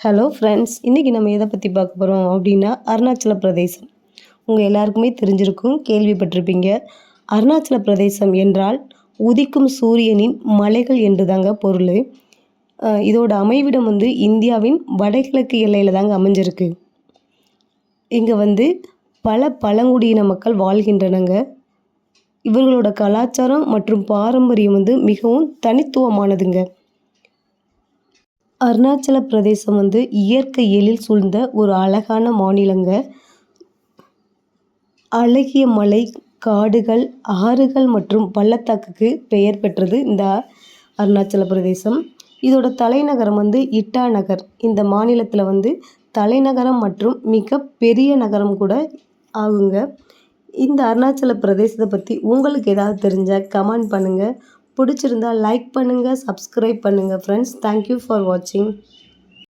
Hello friends இன்றைக்கி நம்ம எதை பற்றி பார்க்க போகிறோம் அப்படின்னா அருணாச்சல பிரதேசம். உங்கள் எல்லாருக்குமே தெரிஞ்சிருக்கும் கேள்விப்பட்டிருப்பீங்க. அருணாச்சல பிரதேசம் என்றால் உதிக்கும் சூரியனின் மலைகள் என்று தாங்க பொருள் இதோட அமைவிடம் வந்து இந்தியாவின் வடகிழக்கு எல்லையில் தாங்க அமைஞ்சிருக்கு. இங்கே வந்து பல பழங்குடியின மக்கள் வாழ்கின்றனங்க. இவர்களோட கலாச்சாரம் மற்றும் பாரம்பரியம் வந்து மிகவும் தனித்துவமானதுங்க. அருணாச்சல பிரதேசம் வந்து இயற்கை எழில் சூழ்ந்த ஒரு அழகான மாநிலங்க. அழகிய மலை காடுகள் ஆறுகள் மற்றும் பள்ளத்தாக்குக்கு பெயர் பெற்றது இந்த அருணாச்சல பிரதேசம் இதோட தலைநகரம் வந்து இட்டா நகர். இந்த மாநிலத்தில் வந்து தலைநகரம் மற்றும் மிக பெரிய நகரம் கூட ஆகுங்க. இந்த அருணாச்சல பிரதேசத்தை பற்றி உங்களுக்கு ஏதாவது தெரிஞ்சால் கமெண்ட் பண்ணுங்கள் பிடிச்சிருந்தா லைக் பண்ணுங்கள் சப்ஸ்கிரைப் பண்ணுங்கள் ஃப்ரெண்ட்ஸ் தேங்க்யூ ஃபார் வாட்சிங்